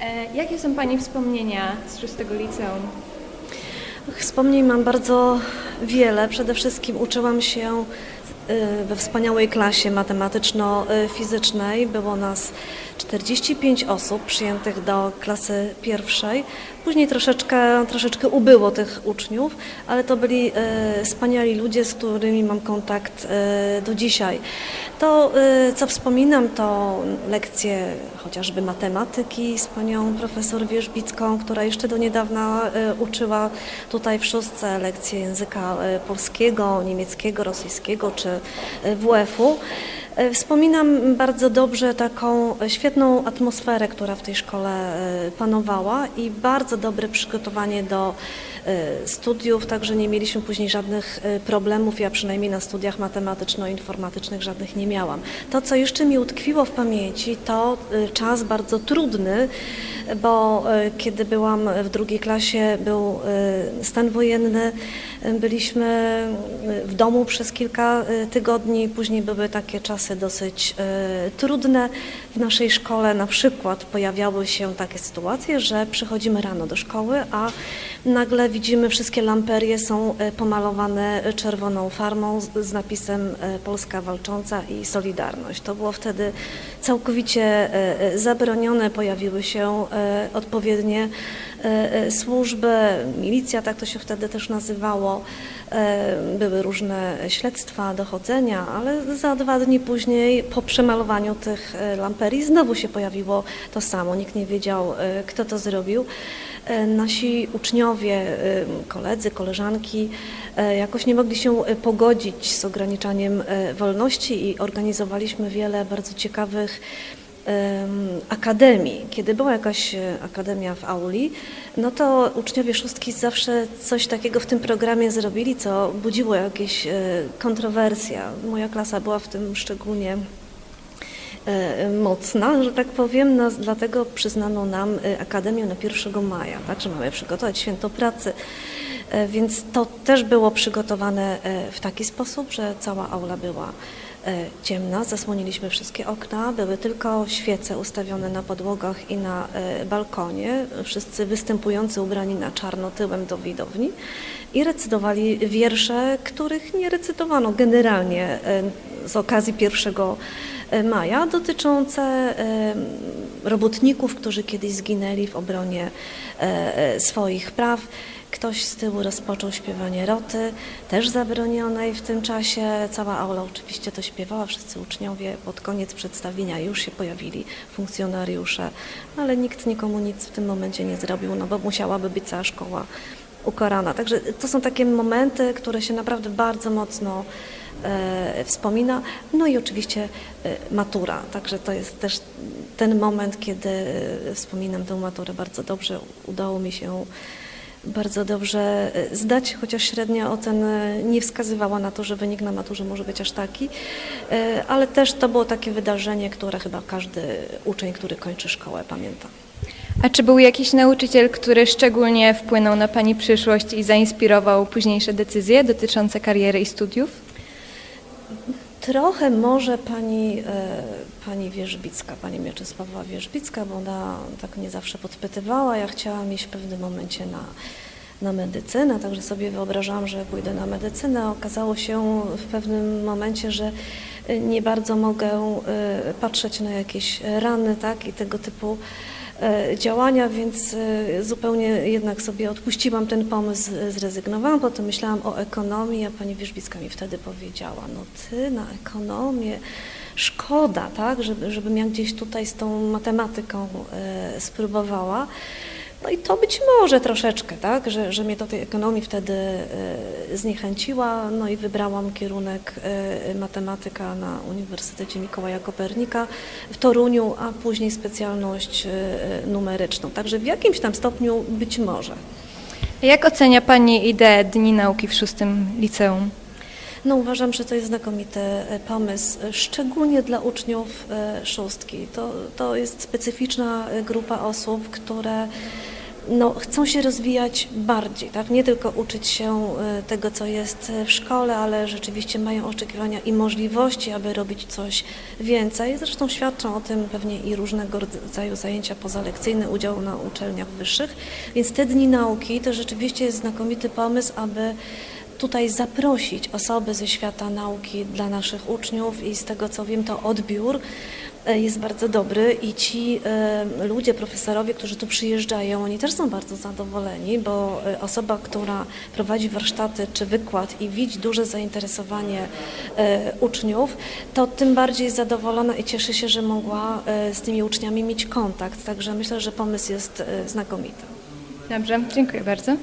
E, Jakie są Pani wspomnienia z szóstego liceum? Wspomnień mam bardzo wiele. Przede wszystkim uczyłam się y, we wspaniałej klasie matematyczno-fizycznej. Było nas 45 osób przyjętych do klasy pierwszej. Później troszeczkę, troszeczkę ubyło tych uczniów, ale to byli y, wspaniali ludzie, z którymi mam kontakt y, do dzisiaj. To, y, co wspominam, to lekcje chociażby matematyki z panią profesor Wierzbicką, która jeszcze do niedawna y, uczyła tutaj w szóstce lekcje języka y, polskiego, niemieckiego, rosyjskiego czy y, WF-u. Y, Wspominam bardzo dobrze taką świetną atmosferę, która w tej szkole y, panowała i bardzo dobre przygotowanie do y, studiów, także nie mieliśmy później żadnych problemów. Ja przynajmniej na studiach matematyczno-informatycznych żadnych nie miałam. To, co jeszcze mi utkwiło w pamięci, to czas bardzo trudny, bo kiedy byłam w drugiej klasie, był stan wojenny, byliśmy w domu przez kilka tygodni, później były takie czasy dosyć y, trudne. W naszej szkole na przykład pojawiały się takie sytuacje, że przychodzimy rano do szkoły, a nagle widzimy wszystkie lamperie są y, pomalowane czerwoną farmą z, z napisem y, Polska Walcząca i Solidarność. To było wtedy całkowicie y, zabronione, pojawiły się y, odpowiednie służby, milicja, tak to się wtedy też nazywało. Y, Były różne śledztwa, dochodzenia, ale za dwa dni później po przemalowaniu tych lamperii znowu się pojawiło to samo. Nikt nie wiedział, kto to zrobił. Nasi uczniowie, koledzy, koleżanki jakoś nie mogli się pogodzić z ograniczaniem wolności i organizowaliśmy wiele bardzo ciekawych akademii. Kiedy była jakaś e, akademia w auli, no to uczniowie szóstki zawsze coś takiego w tym programie zrobili, co budziło jakieś e, kontrowersje. Moja klasa była w tym szczególnie e, mocna, że tak powiem, no, dlatego przyznano nam Akademię na 1 maja, tak, że mamy przygotować święto pracy. Więc to też było przygotowane w taki sposób, że cała aula była e, ciemna, zasłoniliśmy wszystkie okna, były tylko świece ustawione na podłogach i na e, balkonie, wszyscy występujący ubrani na czarno tyłem do widowni i recytowali wiersze, których nie recytowano generalnie e, z okazji 1 maja, dotyczące e, robotników, którzy kiedyś zginęli w obronie e, e, swoich praw. Ktoś z tyłu rozpoczął śpiewanie roty, też zabronionej w tym czasie. Cała aula oczywiście to śpiewała, wszyscy uczniowie. Pod koniec przedstawienia już się pojawili funkcjonariusze, ale nikt nikomu nic w tym momencie nie zrobił, no bo musiałaby być cała szkoła ukarana. Także to są takie momenty, które się naprawdę bardzo mocno e, wspomina. No i oczywiście e, matura. Także to jest też ten moment, kiedy e, wspominam tę maturę bardzo dobrze. Udało mi się bardzo dobrze e, zdać, chociaż średnia ocena nie wskazywała na to, że wynik na maturze może być aż taki, E, ale też to było takie wydarzenie, które chyba każdy uczeń, który kończy szkołę pamięta. A czy był jakiś nauczyciel, który szczególnie wpłynął na Pani przyszłość i zainspirował późniejsze decyzje dotyczące kariery i studiów? Trochę może pani, e, pani Wierzbicka, pani Mieczysława Wierzbicka, bo ona tak mnie zawsze podpytywała. Ja chciałam iść w pewnym momencie na, na medycynę, także sobie wyobrażałam, że pójdę na medycynę. Okazało się w pewnym momencie, że e, nie bardzo mogę e, patrzeć na jakieś rany tak, i tego typu działania, więc e, zupełnie jednak sobie odpuściłam ten pomysł, e, zrezygnowałam. Potem myślałam o ekonomii, a pani Wierzbicka mi wtedy powiedziała, no ty na ekonomię, szkoda, tak, żeby, żebym ja gdzieś tutaj z tą matematyką e, spróbowała. No i to być może troszeczkę, tak, że, że mnie do tej ekonomii wtedy e, zniechęciła, no i wybrałam kierunek e, matematyka na Uniwersytecie Mikołaja Kopernika w Toruniu, a później specjalność e, numeryczną. Także w jakimś tam stopniu być może. Jak ocenia Pani ideę Dni Nauki w szóstym liceum? No uważam, że to jest znakomity pomysł, szczególnie dla uczniów szóstki. To, to jest specyficzna grupa osób, które no, chcą się rozwijać bardziej, tak? nie tylko uczyć się e, tego, co jest e, w szkole, ale rzeczywiście mają oczekiwania i możliwości, aby robić coś więcej. Zresztą świadczą o tym pewnie i różnego rodzaju zajęcia pozalekcyjne, udział na uczelniach wyższych. Więc te dni nauki to rzeczywiście jest znakomity pomysł, aby tutaj zaprosić osoby ze świata nauki dla naszych uczniów i z tego co wiem to odbiór jest bardzo dobry i ci e, ludzie, profesorowie, którzy tu przyjeżdżają, oni też są bardzo zadowoleni, bo e, osoba, która prowadzi warsztaty czy wykład i widzi duże zainteresowanie e, uczniów, to tym bardziej jest zadowolona i cieszy się, że mogła e, z tymi uczniami mieć kontakt. Także myślę, że pomysł jest e, znakomity. Dobrze, dziękuję bardzo.